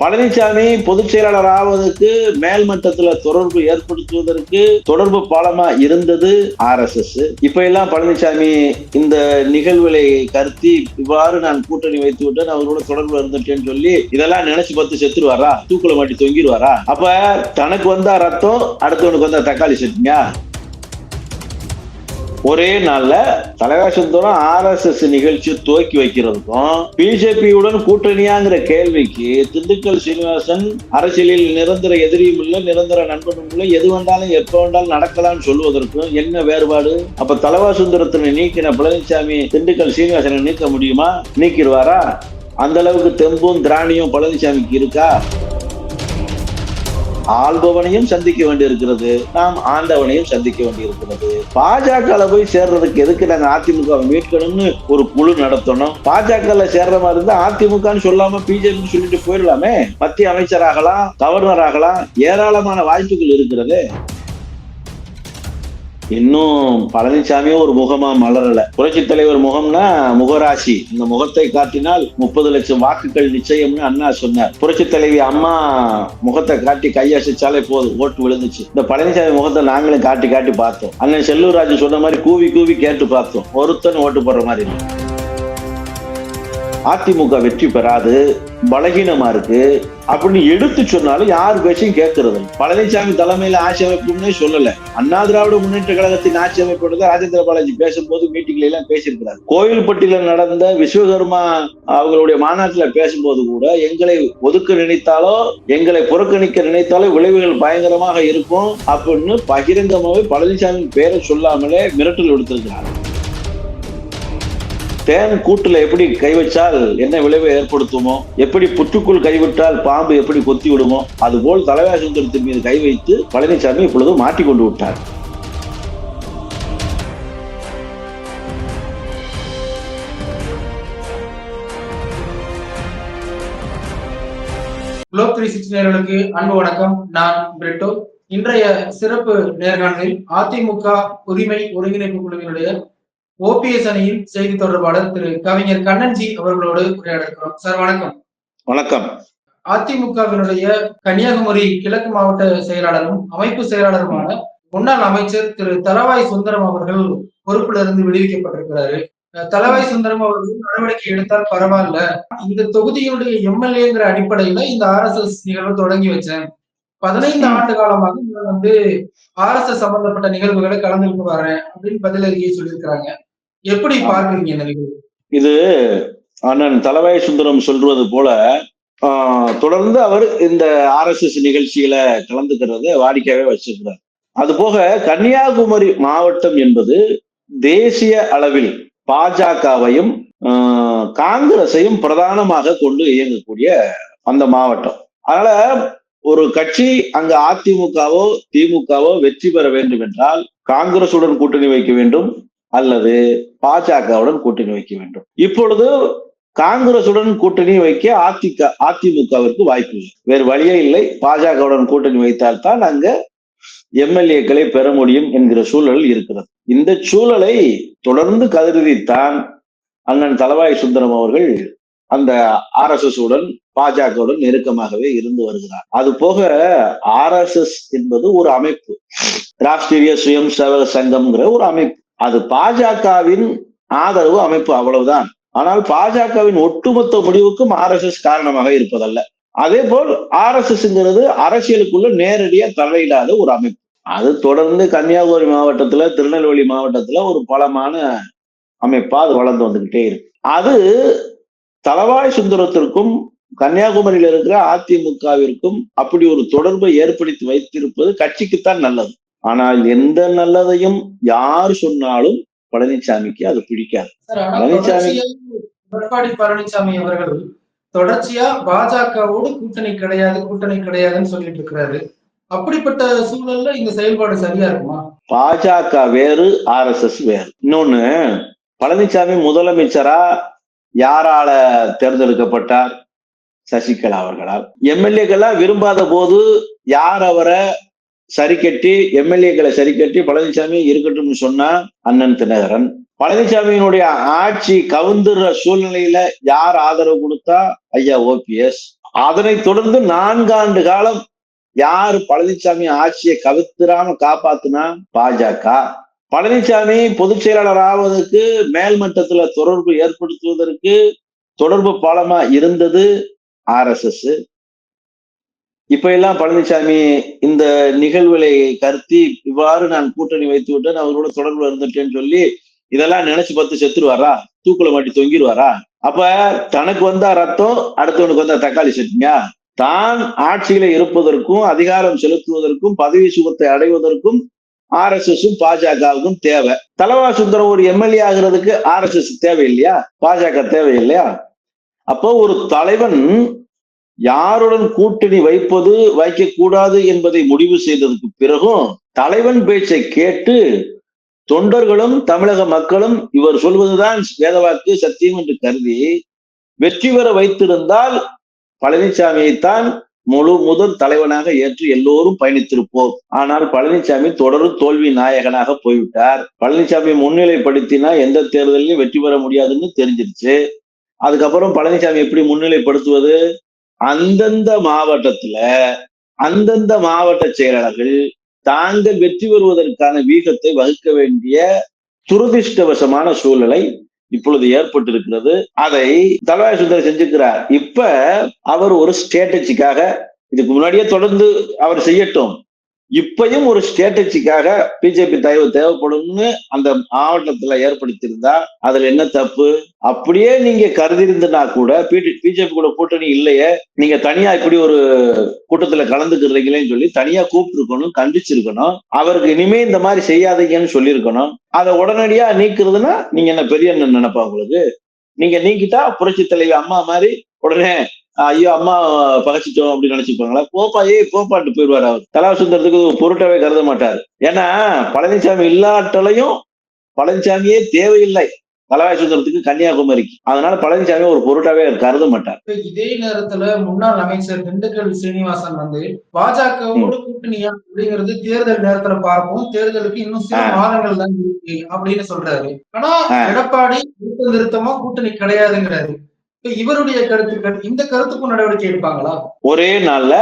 பழனிசாமி பொதுச் செயலாளர் ஆவதற்கு மேல்மட்டத்துல தொடர்பு ஏற்படுத்துவதற்கு தொடர்பு பாலமா இருந்தது ஆர் எஸ் எஸ். இப்ப எல்லாம் பழனிசாமி இந்த நிகழ்வுகளை கருத்தி இவ்வாறு நான் கூட்டணி வைத்து விட்டேன் அவரோட தொடர்பு இருந்துட்டேன்னு சொல்லி இதெல்லாம் நினைச்சு பார்த்து செத்துருவாரா? தூக்குல மாட்டி தொங்கிடுவாரா அப்ப தனக்கு வந்தா ரத்தம் அடுத்தவனுக்கு வந்தா தக்காளி சட்னியா? ஒரே நாள்ல தலைவாசந்தோறும் ஆர் எஸ் எஸ் நிகழ்ச்சி துவக்கி வைக்கிறதுக்கும் பிஜேபியுடன் கூட்டணியாங்கிற கேள்விக்கு திண்டுக்கல் சீனிவாசன் அரசியலில் நிரந்தர எதிரியும் இல்லை நிரந்தர நண்பனும் இல்லை. எது வந்தாலும் எப்ப வேண்டாலும் நடக்கலாம்னு சொல்வதற்கும் என்ன வேறுபாடு? அப்ப தலைவாசுந்தரத்தினை நீக்கின பழனிசாமி திண்டுக்கல் சீனிவாசனை நீக்க முடியுமா? நீக்கிடுவாரா? அந்த அளவுக்கு தெம்பும் திராணியும் பழனிசாமிக்கு இருக்கா? ஆள்பவனையும் சந்திக்க வேண்டியிருக்கிறது நாம் ஆண்டவனையும் சந்திக்க வேண்டியிருக்கிறது. பாஜக போய் சேர்றதுக்கு எதுக்கு நாங்க அதிமுக மீட்கணும்னு ஒரு குழு நடத்தணும்? பாஜக சேர்ற மாதிரி இருந்தா அதிமுகன்னு சொல்லாம பிஜேபி சொல்லிட்டு போயிடலாமே. மத்திய அமைச்சராகலாம் கவர்னர் ஆகலாம் ஏராளமான வாய்ப்புகள் இருக்கிறது. இன்னும் பழனிசாமியும் ஒரு முகமா மலரல. புரட்சி தலைவர் முகம்னா முகராசி. இந்த முகத்தை காட்டினால் முப்பது லட்சம் வாக்குகள் நிச்சயம்னு அண்ணா சொன்னார். புரட்சி தலைவி அம்மா முகத்தை காட்டி கையசைச்சாலே போதும். ஓட்டு விழுந்துச்சு. இந்த பழனிசாமி முகத்தை நாங்களும் காட்டி காட்டி பார்த்தோம். அண்ணன் செல்லூர் ராஜு சொன்ன மாதிரி கூவி கூவி கேட்டு பார்த்தோம். ஒருத்தன் ஓட்டு போடுற மாதிரி இல்லை. அதிமுக வெற்றி பெறாது பலகீனமா இருக்கு அப்படின்னு எடுத்து சொன்னாலும் யார் பேச்சையும் கேட்கறது பழனிசாமி தலைமையில ஆட்சி அமைப்புன்னே சொல்லல. அண்ணா திராவிட முன்னேற்ற கழகத்தின் ஆட்சி அமைப்பு ராஜேந்திர பாலாஜி பேசும்போது மீட்டிங்ல எல்லாம் பேசியிருக்கிறார். கோயில்பட்டியில நடந்த விஸ்வகர்மா அவங்களுடைய மாநாட்டுல பேசும்போது கூட எங்களை ஒதுக்க நினைத்தாலோ எங்களை புறக்கணிக்க நினைத்தாலோ விளைவுகள் பயங்கரமாக இருக்கும் அப்படின்னு பகிரங்கமாவே பழனிசாமி பேரை சொல்லாமலே மிரட்டல் எடுத்திருக்கிறார் தேன் கூட்டுல எப்படி கை வச்சால் என்ன விளைவை ஏற்படுத்துமோ எப்படி புற்றுக்குள் கைவிட்டால் பாம்பு எப்படி கொத்தி விடுமோ அதுபோல் தலைவாசுந்தரத்தின் மீது கை வைத்து பழனிசாமி இப்பொழுது மாட்டிக்கொண்டு விட்டார். குளோப் த்ரீ நேர்களுக்கு அன்பு வணக்கம். நான் பிரிட்டோ. இன்றைய சிறப்பு நேர்காணலில் அதிமுக உரிமை ஒருங்கிணைப்பு குழுவினுடைய ஓபிஎஸ் அணியின் செய்தி தொடர்பாளர் திரு கவிஞர் கண்ணன்ஜி அவர்களோடு உரையாட இருக்கிறோம் சார் வணக்கம். வணக்கம். அதிமுகவினுடைய கன்னியாகுமரி கிழக்கு மாவட்ட செயலாளரும் அமைப்பு செயலாளருமான முன்னாள் அமைச்சர் திரு தலவாய் சுந்தரம் அவர்கள் பொறுப்புல இருந்து விடுவிக்கப்பட்டிருக்கிறாரு தலவாய் சுந்தரம் அவர்கள் நடவடிக்கை எடுத்தால் பரவாயில்ல. இந்த தொகுதியுடைய எம்எல்ஏங்கிற அடிப்படையில இந்த ஆர்எஸ்எஸ் நிகழ்வு தொடங்கி வச்சேன். பதினைந்து ஆண்டு காலமாக நான் வந்து ஆர்எஸ்எஸ் சம்பந்தப்பட்ட நிகழ்வுகளை கலந்துக்கிட்டு வரேன் அப்படின்னு பதில் அறிக்கை சொல்லியிருக்கிறாங்க. எப்படி பார்க்குறீங்க இது அண்ணன் தலவாய் சுந்தரம் சொல்றது போல ஆஹ், தொடர்ந்து அவர் இந்த ஆர்எஸ்எஸ் நிகழ்ச்சியில கலந்துக்கிறத வாடிக்கையாவே வச்சிருக்கிறார். அது போக கன்னியாகுமரி மாவட்டம் என்பது தேசிய அளவில் பாஜகவையும் ஆஹ், காங்கிரஸையும் பிரதானமாக கொண்டு இயங்கக்கூடிய அந்த மாவட்டம். அதனால ஒரு கட்சி அங்க அதிமுகவோ திமுகவோ வெற்றி பெற வேண்டும் என்றால் காங்கிரசுடன் கூட்டணி வைக்க வேண்டும். அல்லது பாஜகவுடன் கூட்டணி வைக்க வேண்டும். இப்பொழுது காங்கிரசுடன் கூட்டணி வைக்க அதிக அதிமுகவிற்கு வாய்ப்பு இல்லை. வேறு வழியே இல்லை. பாஜகவுடன் கூட்டணி வைத்தால்தான் அங்க எம்எல்ஏக்களை பெற முடியும் என்கிற சூழல் இருக்கிறது. இந்த சூழலை தொடர்ந்து கதிரதித்தான் அண்ணன் தலவாய் சுந்தரம் அவர்கள் அந்த ஆர் எஸ் எஸ் உடன் பாஜகவுடன் நெருக்கமாகவே இருந்து வருகிறார். அது போக ஆர் எஸ் எஸ் என்பது ஒரு அமைப்பு. ராஷ்டிரிய சுயம் சேவக சங்கம்ங்கிற ஒரு அமைப்பு. அது பாஜகவின் ஆதரவு அமைப்பு அவ்வளவுதான். ஆனால் பாஜகவின் ஒட்டுமொத்த முடிவுக்கும் ஆர் எஸ் எஸ் காரணமாக இருப்பதல்ல. அதே போல் ஆர் எஸ் எஸ்ங்கிறது அரசியலுக்குள்ள நேரடியா தலையிடாத ஒரு அமைப்பு. அது தொடர்ந்து கன்னியாகுமரி மாவட்டத்துல திருநெல்வேலி மாவட்டத்துல ஒரு பலமான அமைப்பா அது வளர்ந்து வந்துகிட்டே இருக்கு. அது தலவாய் சுந்தரத்திற்கும் கன்னியாகுமரியில இருக்கிற அதிமுகவிற்கும் அப்படி ஒரு தொடர்பை ஏற்படுத்தி வைத்திருப்பது கட்சிக்குத்தான் நல்லது. ஆனால் எந்த நல்லதையும் யார் சொன்னாலும் பழனிசாமிக்கு அது பிடிக்காது. பழனிசாமி- எடப்பாடி பழனிசாமி அவர்கள் தொடர்ச்சியா பாஜகவோடு கூட்டணி கிடையாது கூட்டணி கிடையாதுன்னு சொல்லிட்டு இருக்கிறாரு. அப்படிப்பட்ட சூழல்ல இந்த செயல்பாடு சரியா இருக்குமா? பாஜக வேறு ஆர் எஸ் எஸ் வேறு. இன்னொன்னு பழனிசாமி முதலமைச்சரா யாரால தேர்ந்தெடுக்கப்பட்டார்? சசிகலா அவர்களால். எம்எல்ஏக்களா விரும்பாத போது யார் அவரை சரி கட்டி எம்எல்ஏக்களை சரி கட்டி பழனிசாமி இருக்கட்டும்னு சொன்னா அண்ணன் தினகரன். பழனிசாமியினுடைய ஆட்சி கவுந்துற சூழ்நிலையில யார் ஆதரவு கொடுத்தா? ஐயா ஓபிஎஸ் அதனைத் தொடர்ந்து நான்காண்டு காலம் யார் பழனிசாமி ஆட்சியை கவித்துறாம காப்பாத்துனா? பாஜக பழனிசாமி பொதுச் செயலாளர் ஆவதற்கு மேல்மட்டத்துல தொடர்பு ஏற்படுத்துவதற்கு தொடர்பு பாலமா இருந்தது ஆர் எஸ் எஸ். இப்ப எல்லாம் பழனிசாமி இந்த நிகழ்வுகளை கருத்தி இவ்வாறு நான் கூட்டணி வைத்து விட்டேன் அவரோட தொடர்பு இருந்துட்டேன்னு சொல்லி இதெல்லாம் நினைச்சு பார்த்து செத்துருவாரா? தூக்குல மாட்டி தொங்கிடுவாரா அப்ப தனக்கு வந்தா ரத்தம் அடுத்தவனுக்கு வந்தா தக்காளி சட்னியா? தான் ஆட்சியில இருப்பதற்கும் அதிகாரம் செலுத்துவதற்கும் பதவி சுகத்தை அடைவதற்கும் ஆர் எஸ் எஸ் பாஜகவுக்கும் தேவை. தலவா சுந்தரம் ஒரு எம்எல்ஏ ஆகிறதுக்கு ஆர் எஸ் எஸ் தேவை இல்லையா பாஜக தேவை இல்லையா அப்போ ஒரு தலைவன் யாருடன் கூட்டணி வைப்பது வைக்க கூடாது என்பதை முடிவு செய்ததற்கு பிறகும் தலைவன் பேச்சை கேட்டு தொண்டர்களும் தமிழக மக்களும் இவர் சொல்வதுதான் வேதவாக்கு சத்தியம் என்று கருதி வெற்றி பெற வைத்திருந்தால் பழனிசாமியைத்தான் முழு முதல் தலைவனாக ஏற்று எல்லோரும் பயணித்திருப்போம். ஆனால் பழனிசாமி தொடரும் தோல்வி நாயகனாக போய்விட்டார். பழனிசாமி முன்னிலைப்படுத்தினா எந்த தேர்தலையும் வெற்றி பெற முடியாதுன்னு தெரிஞ்சிருச்சு. அதுக்கப்புறம் பழனிசாமி எப்படி முன்னிலைப்படுத்துவது? அந்தந்த மாவட்டத்துல அந்தந்த மாவட்ட செயலாளர்கள் தாங்கள் வெற்றி பெறுவதற்கான வீகத்தை வகுக்க வேண்டிய துரதிருஷ்டவசமான சூழ்நிலை இப்பொழுது ஏற்பட்டிருக்கிறது. அதை தலவாய் சுந்தர் செஞ்சுக்கிறார். இப்ப அவர் ஒரு ஸ்ட்ராட்டஜிக்காக இதுக்கு முன்னாடியே தொடர்ந்து அவர் செய்யட்டும். இப்பயும் ஒரு ஸ்ட்ராட்டஜிக்காக பிஜேபி தயவு தேவைப்படும்னு அந்த மாவட்டத்துல ஏற்படுத்தியிருந்தா அதுல என்ன தப்பு? அப்படியே நீங்க கருதிருந்தனா கூட பிஜேபி கூட கூட்டணி இல்லையே நீங்க தனியா இப்படி ஒரு கூட்டத்துல கலந்துக்கிறீங்களேன்னு சொல்லி தனியா கூப்பிட்டுருக்கணும் கண்டிச்சிருக்கணும். அவருக்கு இனிமே இந்த மாதிரி செய்யாதீங்கன்னு சொல்லியிருக்கணும். அதை உடனடியா நீக்குறதுன்னா நீங்க என்ன பெரிய அண்ணன் நினைப்பா உங்களுக்கு? நீங்க நீக்கிட்டா புரட்சி தலைவி அம்மா மாதிரி உடனே ஐயோ அம்மா பகச்சிட்டோம் அப்படின்னு நினைச்சுப்பாங்களா? போப்பா ஏய் போப்பாட்டு போயிடுவார் அவர். தலா சுந்தரத்துக்கு பொருட்டாவே கருத மாட்டார். ஏன்னா பழனிசாமி இல்லாட்டலையும் பழனிசாமியே தேவையில்லை. தலவாய் சுந்தரத்துக்கு கன்னியாகுமரிக்கு. அதனால பழனிசாமி ஒரு பொருட்டாவே கருத மாட்டார். இதே நேரத்துல முன்னாள் அமைச்சர் திண்டுக்கல் சீனிவாசன் வந்து பாஜகவோடு கூட்டணியா அப்படிங்கிறது தேர்தல் நேரத்துல பார்ப்போம். தேர்தலுக்கு இன்னும் சில மாதங்கள் தான் இருக்கு அப்படின்னு சொல்றாரு. ஆனா எடப்பாடி திருத்த நிறுத்தமா கூட்டணி கிடையாதுங்கிறாரு. இவருடைய கருத்துக்கள் இந்த கருத்துக்கும் நடவடிக்கை எடுப்பாங்களா? ஒரே நாள்ல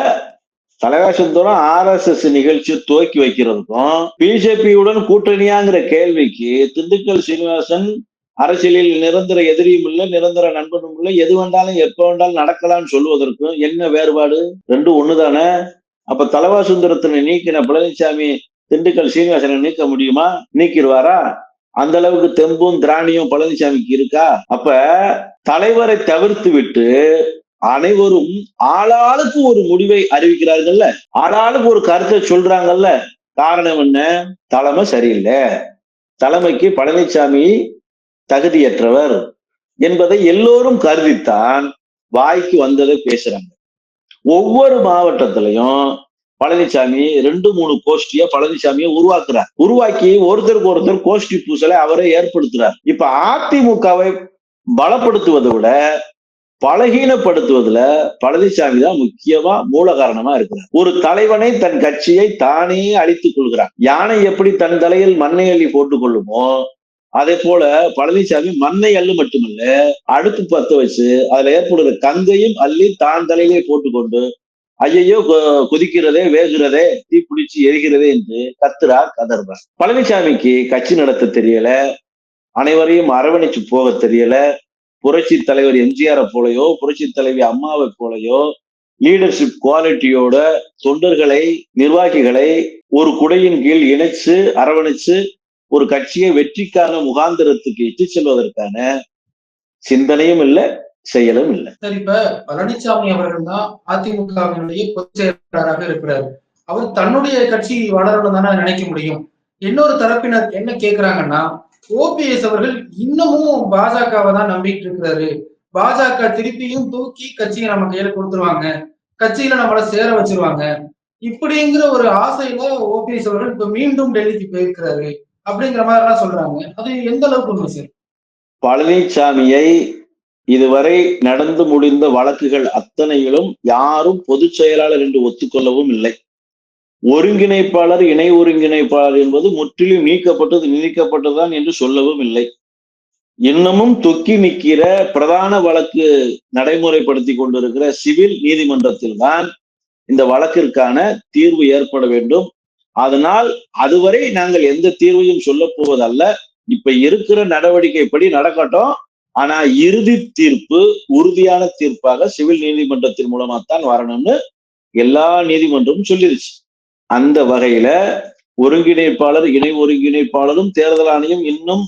தலைவாசந்தோறும் ஆர் எஸ் எஸ் நிகழ்ச்சி துவக்கி வைக்கிறதுக்கும் பிஜேபியுடன் கூட்டணியாங்கிற கேள்விக்கு திண்டுக்கல் சீனிவாசன் அரசியலில் நிரந்தர எதிரியும் இல்லை நிரந்தர நண்பனும் இல்லை. எது வந்தாலும் எப்ப வேண்டாலும் நடக்கலாம்னு சொல்லுவதற்கும் என்ன வேறுபாடு? ரெண்டும் ஒண்ணுதானே? அப்ப தலவா சுந்தரத்தினை நீக்கின பழனிசாமி திண்டுக்கல் சீனிவாசனை நீக்க முடியுமா? நீக்கிடுவாரா? அந்த அளவுக்கு தெம்பும் திராணியும் பழனிசாமிக்கு இருக்கா? அப்ப தலைவரை தவிர்த்து விட்டு அனைவரும் ஆளாளுக்கு ஒரு முடிவை அறிவிக்கிறார்கள்ல. ஆளாளுக்கு ஒரு கருத்தை சொல்றாங்கல்ல. காரணம் என்ன? தலைமை சரியில்லை. தலைமைக்கு பழனிசாமி தகுதியற்றவர் என்பதை எல்லோரும் கருதித்தான் வாய்க்கு வந்ததை பேசுறாங்க. ஒவ்வொரு மாவட்டத்திலையும் பழனிசாமி ரெண்டு மூணு கோஷ்டிய பழனிசாமியை உருவாக்குறார். உருவாக்கி ஒருத்தருக்கு ஒருத்தர் கோஷ்டி பூசலை அவரை ஏற்படுத்துறார். இப்ப அதிமுகவை பலப்படுத்துவதை விட பலகீனப்படுத்துவதுல பழனிசாமி தான் முக்கியமா மூல காரணமா இருக்கிறார். ஒரு தலைவனை தன் கட்சியை தானே அழித்துக் கொள்கிறார். யானை எப்படி தன் தலையில் மண்ணை அள்ளி போட்டுக் கொள்ளுமோ அதே போல பழனிசாமி மண்ணை அள்ளு மட்டுமல்ல அடுப்பு பத்த வச்சு அதுல ஏற்படுகிற கங்கையும் அள்ளி தான் தலையிலே போட்டுக்கொண்டு ஐயையோ கொதிக்கிறதே வேகிறதே தீப்பிடிச்சு எரிகிறதே என்று கத்துறார் கதர்றார் பழனிசாமிக்கு கட்சி நடத்த தெரியல அனைவரையும் அரவணைச்சு போக தெரியல புரட்சி தலைவர் எம்ஜிஆரை போலையோ புரட்சி தலைவி அம்மாவை போலையோ லீடர்ஷிப் குவாலிட்டியோட தொண்டர்களை நிர்வாகிகளை ஒரு குடையின் கீழ் இணைச்சு அரவணைச்சு ஒரு கட்சியை வெற்றிக்கான முகாந்திரத்துக்கு இட்டு செல்வதற்கான சிந்தனையும் இல்லை செயலும் இல்லை. சரி இப்ப பழனிசாமி அவர்கள் தான் அதிமுகவினுடைய பொதுச் செயலாளராக இருக்கிறார். அவர் தன்னுடைய கட்சி வளரணும் தானே நினைக்க முடியும். இன்னொரு தரப்பினர் என்ன கேக்குறாங்கன்னா ஓபிஎஸ் அவர்கள் இன்னமும் பாஜகவை தான் நம்பிட்டு இருக்கிறாரு. பாஜக திருப்பியும் தூக்கி கட்சியை நம்ம கையில கொடுத்துருவாங்க. கட்சியில நம்மள சேர வச்சிருவாங்க. இப்படிங்கிற ஒரு ஆசையில ஓபிஎஸ் அவர்கள் இப்ப மீண்டும் டெல்லிக்கு போயிருக்கிறாரு. அப்படிங்கிற மாதிரி எல்லாம் சொல்றாங்க. அது எந்த அளவுக்கு உண்மை சார்? பழனிசாமியை இதுவரை நடந்து முடிந்த வழக்குகள் அத்தனையிலும் யாரும் பொதுச் செயலாளர் என்று ஒத்துக்கொள்ளவும் இல்லை. ஒருங்கிணைப்பாளர் இணை ஒருங்கிணைப்பாளர் என்பது முற்றிலும் நீக்கப்பட்டது நீக்கப்பட்டதுதான் என்று சொல்லவும் இல்லை. இன்னமும் தொக்கி நிற்கிற பிரதான வழக்கு நடைமுறைப்படுத்தி கொண்டிருக்கிற சிவில் நீதிமன்றத்தில் தான் இந்த வழக்கிற்கான தீர்வு ஏற்பட வேண்டும். அதனால் அதுவரை நாங்கள் எந்த தீர்வையும் சொல்ல போவதல்ல. இப்ப இருக்கிற நடவடிக்கைப்படி நடக்கட்டும். ஆனா இறுதி தீர்ப்பு உறுதியான தீர்ப்பாக சிவில் நீதிமன்றத்தின் மூலமா தான் வரணும்னு எல்லா நீதிமன்றமும் சொல்லிருச்சு. அந்த வகையில ஒருங்கிணைப்பாளர் இணை ஒருங்கிணைப்பாளரும் தேர்தல் ஆணையம் இன்னும்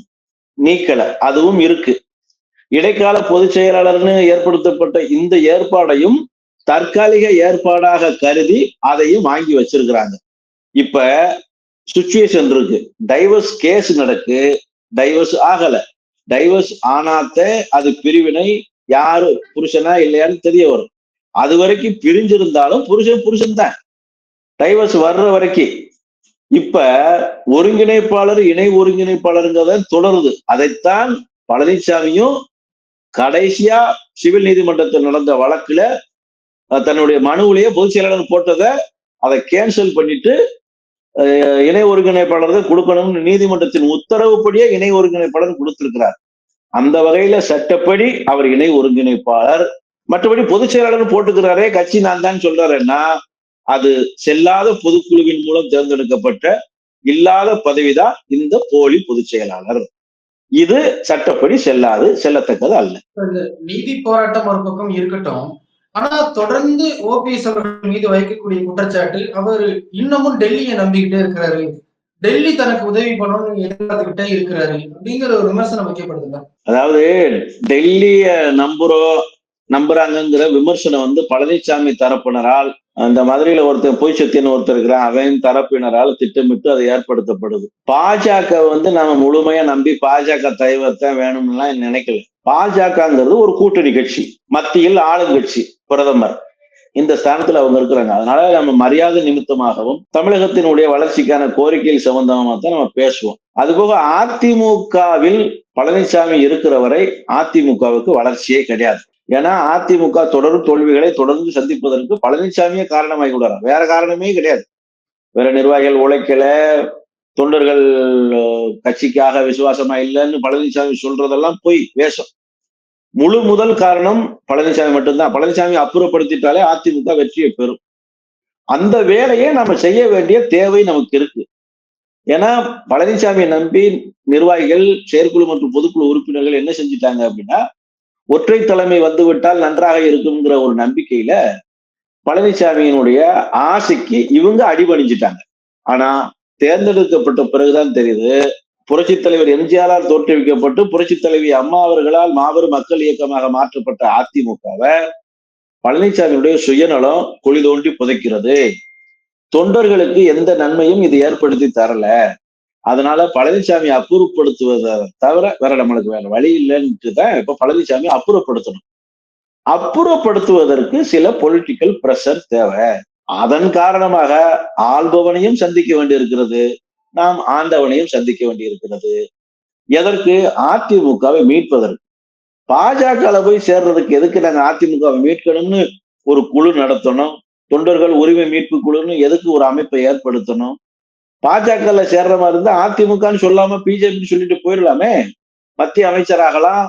நீக்கல. அதுவும் இருக்கு. இடைக்கால பொதுச் செயலாளர்னு ஏற்படுத்தப்பட்ட இந்த ஏற்பாடையும் தற்காலிக ஏற்பாடாக கருதி அதையும் வாங்கி வச்சிருக்கிறாங்க. இப்ப சுச்சுவேஷன் இருக்கு. டைவர்ஸ் கேஸ் நடக்கு. டைவர்ஸ் ஆகல. டைவர்ஸ் ஆனாத்த அது பிரிவினை யாரு புருஷனா இல்லையான்னு தெரிய வரும். அது வரைக்கும் பிரிஞ்சிருந்தாலும் புருஷன் புருஷன் தான். டைவர்ஸ் வர்ற வரைக்கும். இப்ப ஒருங்கிணைப்பாளர் இணை ஒருங்கிணைப்பாளருங்கிறத தொடருது. அதைத்தான் பழனிசாமியும் கடைசியா சிவில் நீதிமன்றத்தில் நடந்த வழக்குல தன்னுடைய மனுவிலேயே பொதுச் செயலாளர் போட்டதை அதை கேன்சல் பண்ணிட்டு இணை ஒருங்கிணைப்பாளர்கள் கொடுக்கணும்னு நீதிமன்றத்தின் உத்தரவுப்படியே இணை ஒருங்கிணைப்பாளர் கொடுத்திருக்கிறார். அந்த வகையில சட்டப்படி அவர் இணை ஒருங்கிணைப்பாளர். மற்றபடி பொதுச் செயலாளர் போட்டுக்கிறாரே கட்சி நான் தான் சொல்றாருன்னா அது செல்லாத பொதுக்குழுவின் மூலம் தேர்ந்தெடுக்கப்பட்ட இல்லாத பதவிதான் இந்த போலி பொதுச் செயலாளர். இது சட்டப்படி செல்லாது செல்லத்தக்கது அல்ல. நீதி போராட்டம் ஒரு பக்கம் இருக்கட்டும் ஆனா தொடர்ந்து ஓபிஎஸ் அவர்கள் மீது வைக்கக்கூடிய குற்றச்சாட்டு அவர் இன்னமும் டெல்லியை நம்பிக்கிட்டே இருக்கிறாரு. டெல்லி தனக்கு உதவி பண்ணணும்னு எதிர்பார்த்துக்கிட்டே இருக்கிறாரு. அப்படிங்கிற ஒரு விமர்சனம் வைக்கப்படுதுங்க அதாவது டெல்லிய நம்புறோம் நம்புறாங்கங்கிற விமர்சனம் வந்து பழனிசாமி தரப்பினரால் அந்த மதுரையில ஒருத்தர் பொய் சத்தியன்னு ஒருத்தர் இருக்கிறான் அவன் தரப்பினரால் திட்டமிட்டு அது ஏற்படுத்தப்படுது. பாஜக வந்து நம்ம முழுமையா நம்பி பாஜக தலைவர்தான் வேணும்னுலாம் நினைக்கல. பாஜகங்கிறது ஒரு கூட்டணி கட்சி. மத்தியில் ஆளுங்கட்சி. பிரதமர். இந்த ஸ்தானத்துல அவங்க இருக்கிறாங்க. அதனால நம்ம மரியாதை நிமித்தமாகவும் தமிழகத்தினுடைய வளர்ச்சிக்கான கோரிக்கை சம்பந்தமாக தான் நம்ம பேசுவோம். அதுபோக அதிமுகவில் பழனிசாமி இருக்கிற வரை அதிமுகவுக்கு வளர்ச்சியே கிடையாது. ஏன்னா அதிமுக தொடரும் தோல்விகளை தொடர்ந்து சந்திப்பதற்கு பழனிசாமியே காரணமாகி விடுறார் வேற காரணமே கிடையாது. வேற நிர்வாகிகள் உழைக்கல தொண்டர்கள் கட்சிக்காக விசுவாசமா இல்லைன்னு பழனிசாமி சொல்றதெல்லாம் போய் வேஷம். முழு முதல் காரணம் பழனிசாமி மட்டும்தான். பழனிசாமி அப்புறப்படுத்திட்டாலே அதிமுக வெற்றியை பெறும். அந்த வேலையை நம்ம செய்ய வேண்டிய தேவை நமக்கு இருக்கு. ஏன்னா பழனிசாமியை நம்பி நிர்வாகிகள் செயற்குழு மற்றும் பொதுக்குழு உறுப்பினர்கள் என்ன செஞ்சுட்டாங்க அப்படின்னா ஒற்றை தலைமை வந்துவிட்டால் நன்றாக இருக்குங்கிற ஒரு நம்பிக்கையில பழனிசாமியினுடைய ஆசைக்கு இவங்க அடிபணிஞ்சிட்டாங்க. ஆனா தேர்ந்தெடுக்கப்பட்ட பிறகுதான் தெரியுது புரட்சி தலைவர் எம்ஜிஆரால் தோற்றுவிக்கப்பட்டு புரட்சி தலைவி அம்மா அவர்களால் மாபெரும் மக்கள் இயக்கமாக மாற்றப்பட்ட அதிமுகவை பழனிசாமியுடைய சுயநலம் குழி தோண்டி புதைக்கிறது. தொண்டர்களுக்கு எந்த நன்மையும் இது ஏற்படுத்தி தரல. அதனால பழனிசாமி அப்புறப்படுத்துவதை தவிர வேற நம்மளுக்கு வேற வழி இல்லைன்ட்டு தான் இப்ப பழனிசாமி அப்புறப்படுத்தணும். அப்புறப்படுத்துவதற்கு சில பொலிட்டிக்கல் பிரஷர் தேவை. அதன் காரணமாக ஆள்பவனையும் சந்திக்க வேண்டியிருக்கிறது. நாம் ஆண்டவனையும் சந்திக்க வேண்டியிருக்கிறது. எதற்கு? அதிமுகவை மீட்பதற்கு. பாஜகவில் போய் சேர்றதுக்கு எதுக்கு நாங்கள் அதிமுகவை மீட்கணும்னு ஒரு குழு நடத்தணும்? தொண்டர்கள் உரிமை மீட்பு குழுன்னு எதுக்கு ஒரு அமைப்பை ஏற்படுத்தணும்? பாஜகல சேர்ற மாதிரி இருந்தா அதிமுகன்னு சொல்லாம பிஜேபி சொல்லிட்டு போயிடலாமே. மத்திய அமைச்சராகலாம்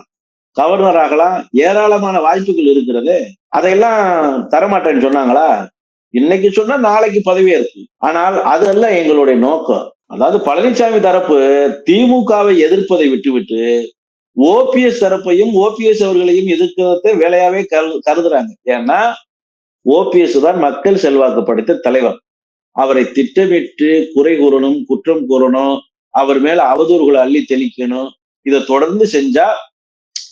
கவர்னர் ஆகலாம் ஏராளமான வாய்ப்புகள் இருக்கிறது. அதையெல்லாம் தரமாட்டேன்னு சொன்னாங்களா? இன்னைக்கு சொன்னா நாளைக்கு பதவியே இருக்கு ஆனால் அதெல்லாம் எங்களுடைய நோக்கம். அதாவது பழனிசாமி தரப்பு திமுகவை எதிர்ப்பதை விட்டுவிட்டு ஓபிஎஸ் தரப்பையும் ஓபிஎஸ் அவர்களையும் எதிர்க்கிறத வேலையாவே கரு- கருதுறாங்க. ஏன்னா ஓபிஎஸ் தான் மக்கள் செல்வாக்கு படைத்த தலைவர். அவரை திட்டமிட்டு குறை கூறணும் குற்றம் கூறணும் அவர் மேல அவதூறுகளை அள்ளி தெளிக்கணும் இதை தொடர்ந்து செஞ்சா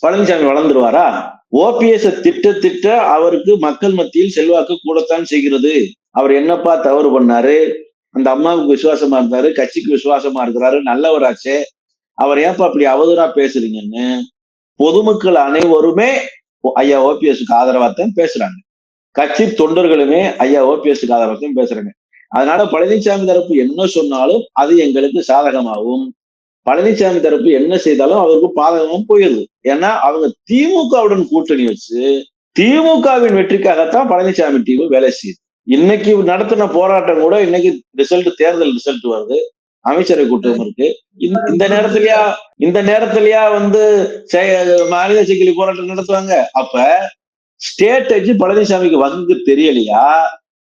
பழனிசாமி வளர்ந்துருவாரா? ஓபிஎஸ் திட்ட திட்ட அவருக்கு மக்கள் மத்தியில் செல்வாக்கு கூடத்தான் செய்கிறது. அவர் என்னப்பா தவறு பண்ணாரு? அந்த அம்மாவுக்கு விசுவாசமா இருந்தாரு கட்சிக்கு விசுவாசமா இருக்கிறாரு நல்லவராச்சே. அவர் ஏன்பா அப்படி அவதூறா பேசுறீங்கன்னு பொதுமக்கள் அனைவருமே ஐயா ஓபிஎஸ்க்கு ஆதரவாத்தான் பேசுறாங்க. கட்சி தொண்டர்களுமே ஐயா ஓபிஎஸ்க்கு ஆதரவாத்தான் பேசுறாங்க. அதனால பழனிசாமி தரப்பு என்ன சொன்னாலும் அது எங்களுக்கு சாதகமாகும். பழனிசாமி தரப்பு என்ன செய்தாலும் அவருக்கு பாதகமும் போயிடுது. ஏன்னா அவங்க திமுகவுடன் கூட்டணி வச்சு திமுகவின் வெற்றிக்காகத்தான் பழனிசாமி டீம் வேலை செய்யுது. இன்னைக்கு நடத்தின போராட்டம் கூட இன்னைக்கு ரிசல்ட் தேர்தல் ரிசல்ட் வருது. அமைச்சரவை கூட்டம் இருக்கு. இந்த- இந்த நேரத்திலயா இந்த நேரத்திலயா வந்து மாநில சிக்கலி போராட்டம் நடத்துவாங்க. அப்ப ஸ்டேட்டஜி பழனிசாமிக்கு வந்து தெரியலையா?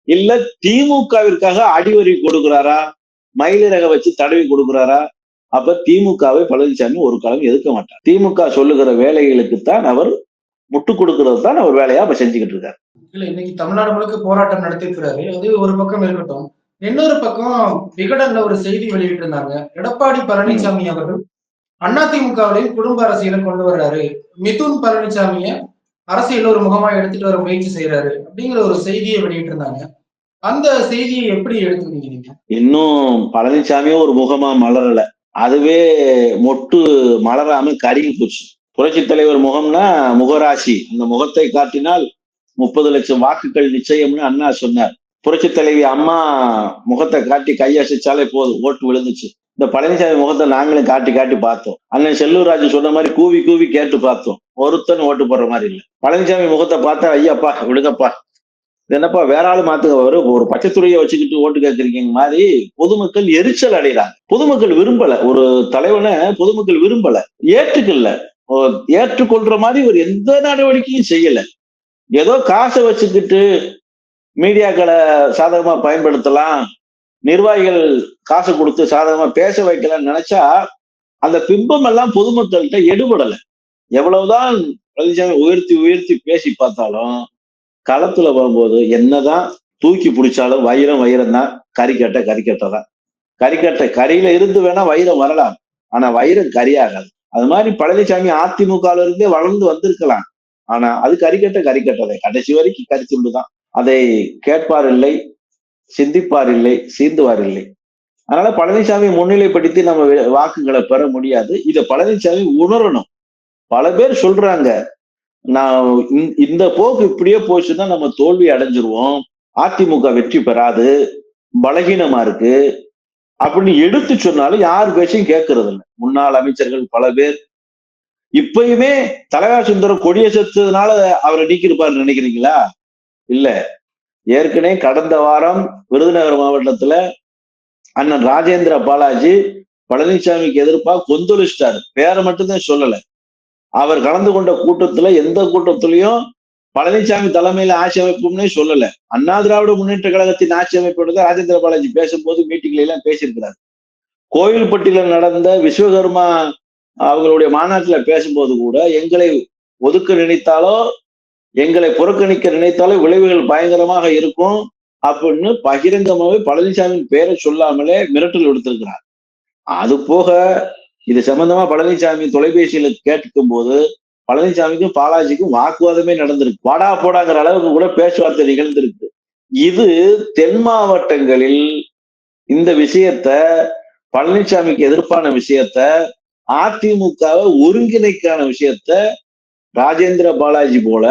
இல்ல திமுகவிற்காக அடிவரி கொடுக்கிறாரா? மயிலிறக வச்சு தடவி கொடுக்கிறாரா? அப்ப திமுகவை பழனிசாமி ஒரு காலம் எதிர்க்க மாட்டார். திமுக சொல்லுகிற வேலைகளுக்குத்தான் அவர் முட்டு கொடுக்கிறது தான் அவர் வேலையா அப்ப செஞ்சுக்கிட்டு இருக்காரு. இல்ல இன்னைக்கு தமிழ்நாடு முழுக்க போராட்டம் நடத்திருக்கிறாரு அது ஒரு பக்கம் இருக்கட்டும். இன்னொரு பக்கம் விகடன்ல ஒரு செய்தி வெளியிட்டு இருந்தாங்க எடப்பாடி பழனிசாமி அவர்கள் அதிமுகவிலையும் குடும்ப அரசியலை கொண்டு வர்றாரு. மிதுன் பழனிசாமிய அரசியல் ஒரு முகமா எடுத்துட்டு வர முயற்சி செய்யறாரு அப்படிங்கிற ஒரு செய்தியை வெளியிட்டு இருந்தாங்க அந்த செய்தியை எப்படி எடுத்துக்கிறீங்க நீங்க? இன்னும் பழனிசாமியும் ஒரு முகமா மலரல. அதுவே மொட்டு மலராம கருகி போச்சு. புரட்சி தலைவர் முகம்னா முகராசி. அந்த முகத்தை காட்டினால் முப்பது லட்சம் வாக்குகள் நிச்சயம்னு அண்ணா சொன்னார். புரட்சி தலைவி அம்மா முகத்தை காட்டி கையசைச்சாலே போதும். ஓட்டு விழுந்துச்சு. இந்த பழனிசாமி முகத்தை நாங்களும் காட்டி காட்டி பார்த்தோம். அண்ணன் செல்லூர் ராஜு சொன்ன மாதிரி கூவி கூவி கேட்டு பார்த்தோம். ஒருத்தன் ஓட்டு போடுற மாதிரி இல்லை. பழனிசாமி முகத்தை பார்த்தா ஐயாப்பா விடுங்கப்பா. என்னப்பா வேற ஆளு மாத்துக்க ஒரு ஒரு பச்சைத்துறையை வச்சுக்கிட்டு ஓட்டு கேட்கறீங்க. மாதிரி பொதுமக்கள் எரிச்சல் அடைகிறாங்க. பொதுமக்கள் விரும்பல. ஒரு தலைவனை பொதுமக்கள் விரும்பல. ஏற்றுக்கல. ஏற்றுக்கொள்ற மாதிரி ஒரு எந்த நடவடிக்கையும் செய்யல. ஏதோ காசை வச்சுக்கிட்டு மீடியாக்களை சாதகமா பயன்படுத்தலாம். நிர்வாகிகள் காசு கொடுத்து சாதகமா பேச வைக்கலாம்னு நினைச்சா அந்த பிம்பம் எல்லாம் பொதுமக்கள்கிட்ட எடுபடல. எவ்வளவுதான் பழனிசாமி உயர்த்தி உயர்த்தி பேசி பார்த்தாலும் களத்துல வரும்போது என்னதான் தூக்கி பிடிச்சாலும் வைரம் வைரம் தான். கறிக்கட்டை கறிக்கட்டை தான். கறிக்கட்டை கறியில இருந்து வேணா வைரம் வரலாம். ஆனா வைரம் கறியாகாது அது மாதிரி பழனிசாமி அதிமுகல இருந்தே வளர்ந்து வந்திருக்கலாம். ஆனா அது கறிக்கட்ட கறிக்கட்டதை கடைசி வரைக்கும் கரித்துண்டுதான் அதை கேட்பார் இல்லை சிந்திப்பார் இல்லை சீந்துவார் இல்லை அதனால பழனிசாமி முன்னிலைப்படுத்தி நம்ம வாக்குகளை பெற முடியாது. இதை பழனிசாமி உணரணும். பல பேர் சொல்றாங்க நான் இந்த போக்கு இப்படியே போச்சுன்னா நம்ம தோல்வி அடைஞ்சிருவோம். அதிமுக வெற்றி பெறாது. பலகீனமா இருக்கு. அப்படின்னு எடுத்து சொன்னாலும் யார் பேச்சையும் கேட்கறது இல்லை முன்னாள் அமைச்சர்கள் பல பேர். இப்பயுமே தலைவர் சுந்தரம் கொடியை செத்ததுனால அவரை நீக்கியிருப்பாருன்னு நினைக்கிறீங்களா? இல்ல. ஏற்கனவே கடந்த வாரம் விருதுநகர் மாவட்டத்துல அண்ணன் ராஜேந்திர பாலாஜி பழனிசாமிக்கு எதிர்ப்பா கொந்தளிச்சிட்டாரு. பேரை மட்டும்தான் சொல்லல. அவர் கலந்து கொண்ட கூட்டத்துல எந்த கூட்டத்திலையும் பழனிசாமி தலைமையில ஆட்சி அமைப்பும்னே சொல்லல. அண்ணா திராவிட முன்னேற்ற கழகத்தின் ஆட்சி அமைப்பு ராஜேந்திர பாலாஜி பேசும்போது மீட்டிங்ல எல்லாம் பேசியிருக்கிறார். கோவில்பட்டியில நடந்த விஸ்வகர்மா அவங்களுடைய மாநாட்டுல பேசும்போது கூட எங்களை ஒதுக்க நினைத்தாலோ எங்களை புறக்கணிக்க நினைத்தாலோ விளைவுகள் பயங்கரமாக இருக்கும் அப்படின்னு பகிரங்கமாகவே பழனிசாமியின் பெயரை சொல்லாமலே மிரட்டல் விடுத்திருக்கிறார். அது போக இது சம்பந்தமா பழனிசாமி தொலைபேசியில கேட்டுக்கும் போது பழனிசாமிக்கும் பாலாஜிக்கும் வாக்குவாதமே நடந்திருக்கு. வாடா போடாங்கிற அளவுக்கு கூட பேச்சுவார்த்தை நிகழ்ந்திருக்கு. இது தென் மாவட்டங்களில் இந்த விஷயத்த பழனிசாமிக்கு எதிர்ப்பான விஷயத்த அதிமுகவை ஒருங்கிணைக்கான விஷயத்த ராஜேந்திர பாலாஜி போல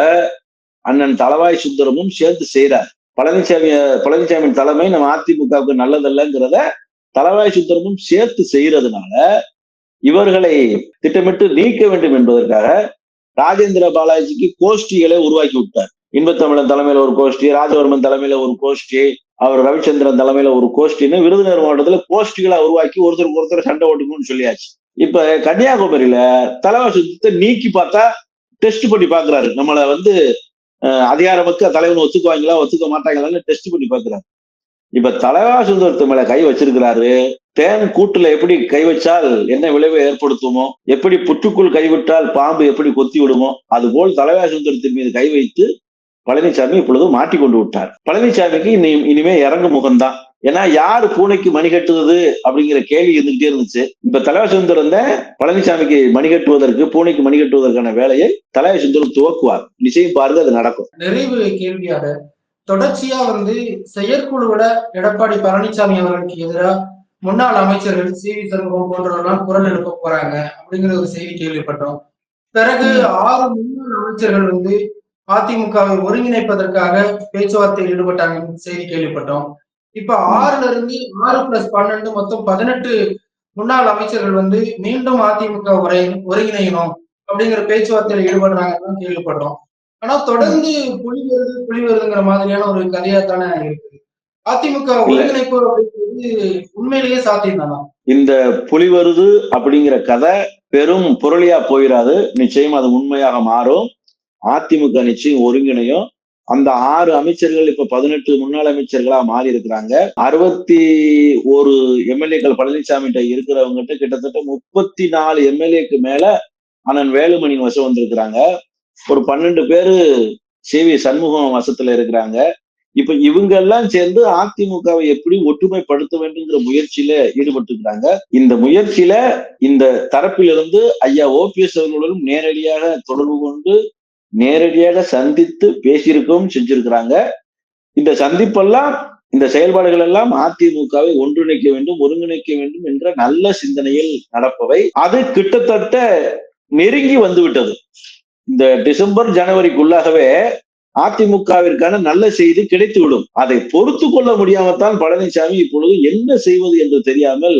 அண்ணன் தளவாய் சுந்தரமும் சேர்த்து செய்யறார் பழனிசாமி பழனிசாமியின் தலைமை நம்ம அதிமுகவுக்கு நல்லதல்லங்கிறத தளவாய் சுந்தரமும் சேர்த்து செய்யறதுனால இவர்களை திட்டமிட்டு நீக்க வேண்டும் என்பதற்காக ராஜேந்திர பாலாஜிக்கு கோஷ்டிகளை உருவாக்கி விட்டார். இன்பத்தமிழன் தலைமையில ஒரு கோஷ்டி ராஜவர்மன் தலைமையில ஒரு கோஷ்டி அவர் ரவிச்சந்திரன் தலைமையில ஒரு கோஷ்டின்னு விருதுநகர் மாவட்டத்துல கோஷ்டிகளை உருவாக்கி ஒருத்தருக்கு ஒருத்தர் சண்டை ஓட்டுக்கணும்னு சொல்லியாச்சு. இப்ப கன்னியாகுமரியில தலைவர் சுத்தத்தை நீக்கி பார்த்தா டெஸ்ட் பண்ணி பாக்குறாரு நம்மளை வந்து அதிகார மக்கள் தலைவன் ஒத்துக்குவாங்களா ஒத்துக்க மாட்டாங்களான்னு டெஸ்ட் பண்ணி பாக்குறாரு இப்ப தலைவா சுந்தரத்து மேல கை வச்சிருக்கிறாரு தேன் கூட்டுல எப்படி கை வச்சால் என்ன விளைவை ஏற்படுத்துமோ எப்படி புற்றுக்குள் கைவிட்டால் பாம்பு எப்படி கொத்தி விடுமோ அதுபோல் தலைவா சுந்தரத்தின் மீது கை வைத்து பழனிசாமி இப்பொழுது மாட்டி கொண்டு விட்டார். பழனிசாமிக்கு இனி இனிமே இறங்கு முகம்தான். ஏன்னா யாரு பூனைக்கு மணி கட்டுவது அப்படிங்கிற கேள்வி இருந்துகிட்டே இருந்துச்சு. இப்ப தலைவர் சுந்தரம் தான் பழனிசாமிக்கு மணி கட்டுவதற்கு பூனைக்கு மணி கட்டுவதற்கான வேலையை தலைவா சுந்தரம் துவக்குவார். நிச்சயம் பாருங்க அது நடக்கும். நிறைவு கேள்வியாக தொடர்ச்சியா வந்து செயற்குழுவிட எடப்பாடி பழனிசாமி அவர்களுக்கு எதிராக முன்னாள் அமைச்சர்கள் சி வி சண்முகம் போன்றவர்கள் குரல் எழுப்ப போறாங்க அப்படிங்கிற ஒரு செய்தி கேள்விப்பட்டோம். பிறகு ஆறு முன்னாள் அமைச்சர்கள் வந்து அதிமுகவை ஒருங்கிணைப்பதற்காக பேச்சுவார்த்தையில் ஈடுபட்டாங்கன்னு செய்தி கேள்விப்பட்டோம். இப்ப ஆறுல இருந்து ஆறு பிளஸ் பன்னெண்டு மொத்தம் பதினெட்டு முன்னாள் அமைச்சர்கள் வந்து மீண்டும் அதிமுக ஒரே ஒருங்கிணையணும் அப்படிங்கிற பேச்சுவார்த்தையில ஈடுபடுறாங்கன்னு கேள்விப்பட்டோம். ஆனா தொடர்ந்து புலி வருது புலி வருதுங்கிற மாதிரியான ஒரு கதையா தானே இருக்குது அதிமுக ஒருங்கிணைப்பு அப்படிங்கிறது உண்மையிலேயே சாத்தியம் இந்த புலி வருது அப்படிங்கிற கதை பெரும் புரளியா போயிடாது நிச்சயம் அது உண்மையாக மாறும். அதிமுக நிச்சயம் ஒருங்கிணையும். அந்த ஆறு அமைச்சர்கள் இப்ப பதினெட்டு முன்னாள் அமைச்சர்களா மாறி இருக்கிறாங்க அறுபத்தி ஒரு எம்எல்ஏக்கள் பழனிசாமி இருக்கிறவங்ககிட்ட கிட்டத்தட்ட முப்பத்தி நாலு எம்எல்ஏக்கு மேல அண்ணன் வேலுமணி வசம் வந்திருக்கிறாங்க. ஒரு பன்னெண்டு பேரு சி வி சண்முகம் வசத்துல இருக்கிறாங்க. இப்ப இவங்க எல்லாம் சேர்ந்து அதிமுகவை எப்படி ஒற்றுமைப்படுத்த வேண்டுங்கிற முயற்சியில ஈடுபட்டுக்கிறாங்க இந்த முயற்சியில இந்த தரப்பிலிருந்து ஐயா ஓபிஎஸ் அவர்களுடன் நேரடியாக தொடர்பு கொண்டு நேரடியாக சந்தித்து பேசியிருக்கவும் செஞ்சிருக்கிறாங்க. இந்த சந்திப்பெல்லாம் இந்த செயல்பாடுகள் எல்லாம் அதிமுகவை ஒன்றிணைக்க வேண்டும் ஒருங்கிணைக்க வேண்டும் என்ற நல்ல சிந்தனையில் நடப்பவை. அது கிட்டத்தட்ட நெருங்கி வந்துவிட்டது. இந்த டிசம்பர் ஜனவரிக்குள்ளாகவே அதிமுகவிற்கான நல்ல செய்தி கிடைத்துவிடும். அதை பொறுத்து கொள்ள முடியாமத்தான் பழனிசாமி இப்பொழுது என்ன செய்வது என்று தெரியாமல்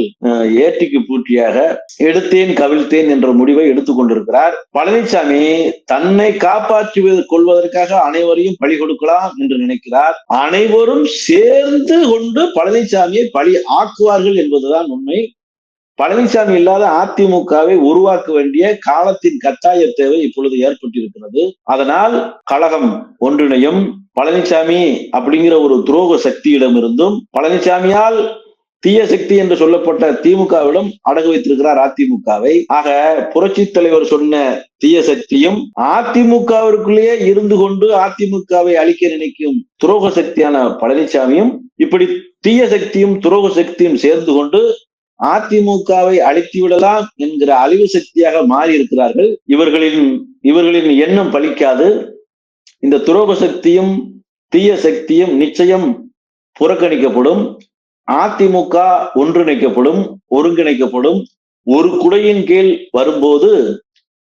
ஏட்டிக்கு பூட்டியாக எடுத்தேன் கவிழ்த்தேன் என்ற முடிவை எடுத்துக் கொண்டிருக்கிறார். பழனிசாமி தன்னை காப்பாற்றி கொள்வதற்காக அனைவரையும் பழி கொடுக்கலாம் என்று நினைக்கிறார். அனைவரும் சேர்ந்து கொண்டு பழனிசாமியை பழி ஆக்குவார்கள் என்பதுதான் உண்மை. பழனிசாமி இல்லாத அதிமுகவை உருவாக்க வேண்டிய காலத்தின் கட்டாய தேவை இப்பொழுது ஏற்பட்டிருக்கிறது. அதனால் கழகம் ஒன்றிணையும் பழனிசாமி அப்படிங்கிற ஒரு துரோக சக்தியிடம் இருந்தும் பழனிசாமியால் தீய சக்தி என்று சொல்லப்பட்ட திமுகவிடம் அடகு வைத்திருக்கிறார் அதிமுகவை. ஆக புரட்சி தலைவர் சொன்ன தீய சக்தியும் அதிமுகவிற்குள்ளேயே இருந்து கொண்டு அதிமுகவை அழிக்க நினைக்கும் துரோக சக்தியான பழனிசாமியும் இப்படி தீய சக்தியும் துரோக சக்தியும் சேர்ந்து கொண்டு அதிமுகவை அழித்து விடலாம் என்கிற அழிவு சக்தியாக மாறி இருக்கிறார்கள் இவர்களின் இவர்களின் எண்ணம் பலிக்காது. இந்த துரோக சக்தியும் தீய சக்தியும் நிச்சயம் புறக்கணிக்கப்படும். அதிமுக ஒன்றிணைக்கப்படும் ஒருங்கிணைக்கப்படும். ஒரு குடையின் கீழ் வரும்போது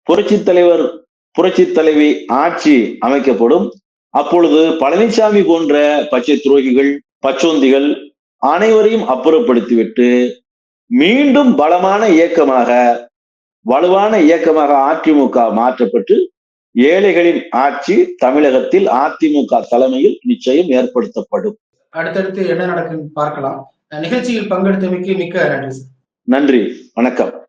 புரட்சி தலைவர் புரட்சி தலைவி ஆட்சி அமைக்கப்படும். அப்பொழுது பழனிசாமி போன்ற பச்சை துரோகிகள் பச்சோந்திகள் அனைவரையும் அப்புறப்படுத்திவிட்டு மீண்டும் பலமான இயக்கமாக வலுவான இயக்கமாக அதிமுக மாற்றப்பட்டு ஏழைகளின் ஆட்சி தமிழகத்தில் அதிமுக தலைமையில் நிச்சயம் ஏற்படுத்தப்படும். அடுத்தடுத்து என்ன நடக்குன்னு பார்க்கலாம். நிகழ்ச்சியில் பங்கெடுத்தமைக்கு மிக்க நன்றி நன்றி வணக்கம்.